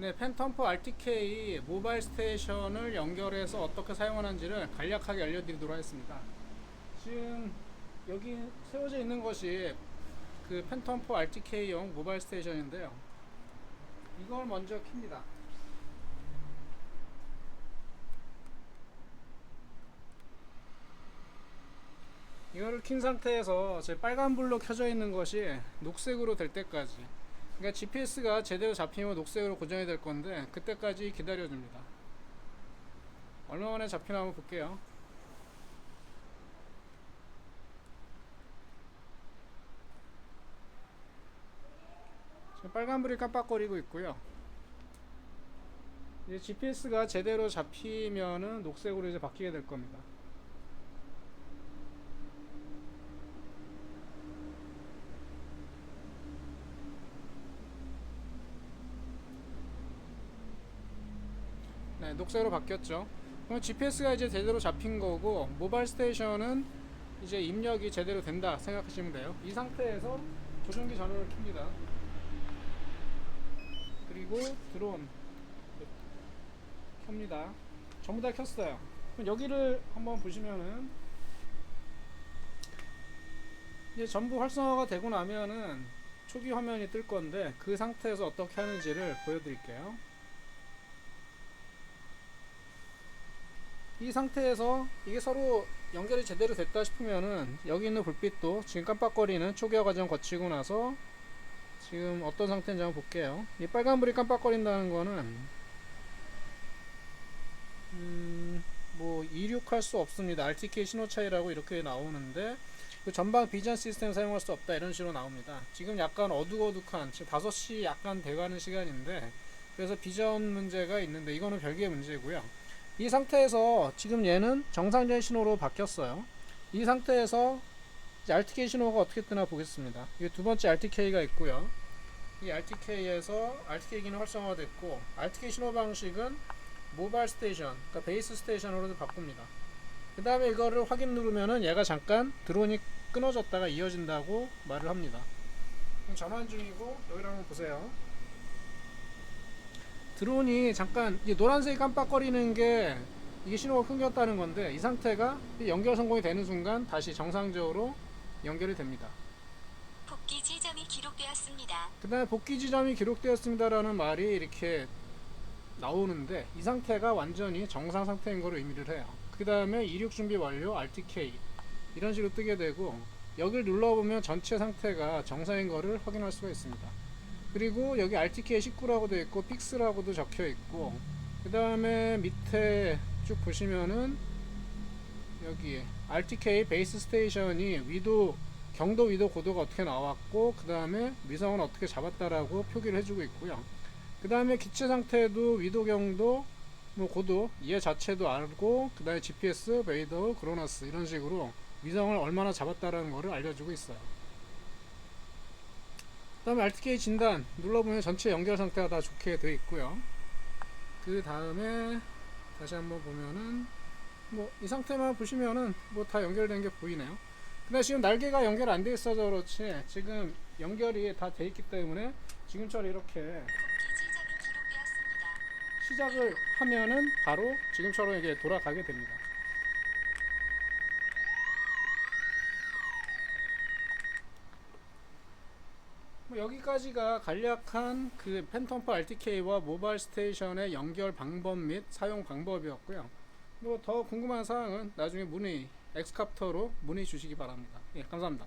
네, 팬텀프 RTK 모바일 스테이션을 연결해서 어떻게 사용하는지를 간략하게 알려드리도록 하겠습니다. 지금 여기 세워져 있는 것이 그 팬텀프 RTK용 모바일 스테이션인데요. 이걸 먼저 킵니다. 이거를 킨 상태에서 제 빨간 불로 켜져 있는 것이 녹색으로 될 때까지 그러니까 GPS가 제대로 잡히면 녹색으로 고정이 될 건데 그때까지 기다려 줍니다. 얼마 만에 잡히나 한번 볼게요. 빨간불이 깜빡거리고 있고요. 이제 GPS가 제대로 잡히면은 녹색으로 이제 바뀌게 될 겁니다. 네, 녹색으로 바뀌었죠. 그럼 GPS가 이제 제대로 잡힌 거고 모바일 스테이션은 이제 입력이 제대로 된다 생각하시면 돼요. 이 상태에서 조종기 전원을 켭니다. 그리고 드론 켭니다. 전부 다 켰어요. 그럼 여기를 한번 보시면은 이제 전부 활성화가 되고 나면은 초기 화면이 뜰 건데 그 상태에서 어떻게 하는지를 보여드릴게요. 이 상태에서 이게 서로 연결이 제대로 됐다 싶으면은 여기 있는 불빛도 지금 깜빡거리는 초기화 과정 거치고 나서 지금 어떤 상태인지 한번 볼게요. 이 빨간불이 깜빡거린다는 거는 음, 뭐 이륙할 수 없습니다. RTK 신호 차이라고 이렇게 나오는데 그 전방 비전 시스템 사용할 수 없다 이런 식으로 나옵니다. 지금 약간 어둑어둑한 지금 5시 약간 돼가는 시간인데 그래서 비전 문제가 있는데 이거는 별개의 문제고요. 이 상태에서 지금 얘는 정상적인 신호로 바뀌었어요. 이 상태에서 RTK 신호가 어떻게 뜨나 보겠습니다. 이게 두 번째 RTK가 있고요. 이 RTK에서 RTK 기능 활성화됐고 RTK 신호 방식은 모바일 스테이션, 그러니까 베이스 스테이션으로 바꿉니다. 그 다음에 이거를 확인 누르면은 얘가 잠깐 드론이 끊어졌다가 이어진다고 말을 합니다. 전환 중이고 여기를 한번 보세요. 드론이 잠깐 이 노란색이 깜빡거리는 게 이게 신호가 끊겼다는 건데 이 상태가 연결 성공이 되는 순간 다시 정상적으로 연결이 됩니다. 복귀 지점이 기록되었습니다. 그 다음에 복귀 지점이 기록되었습니다라는 말이 이렇게 나오는데 이 상태가 완전히 정상 상태인 거로 의미를 해요. 그 다음에 이륙 준비 완료 RTK 이런 식으로 뜨게 되고 여기를 눌러보면 전체 상태가 정상인 거를 확인할 수가 있습니다. 그리고 여기 RTK 19라고 되어 있고 픽스라고도 적혀 있고 그 다음에 밑에 쭉 보시면은 여기 RTK 베이스 스테이션이 위도 경도 위도 고도가 어떻게 나왔고 그 다음에 위성은 어떻게 잡았다라고 표기를 해주고 있고요. 그 다음에 기체 상태도 위도 경도 뭐 고도 얘 자체도 알고 그 다음에 GPS 베이더 그로너스 이런 식으로 위성을 얼마나 잡았다라는 거를 알려주고 있어요. 그 다음에 RTK 진단 눌러보면 전체 연결 상태가 다 좋게 되어 있고요. 그 다음에 다시 한번 보면은 뭐 이 상태만 보시면은 뭐 다 연결된 게 보이네요. 근데 지금 날개가 연결 안 돼 있어서 그렇지 지금 연결이 다 돼 있기 때문에 지금처럼 이렇게. 시작을 하면은 바로 지금처럼 이게 돌아가게 됩니다. 뭐 여기까지가 간략한 그 팬텀프 RTK와 모바일 스테이션의 연결 방법 및 사용 방법이었고요. 뭐 더 궁금한 사항은 나중에 문의 엑스캅터로 문의 주시기 바랍니다. 예, 감사합니다.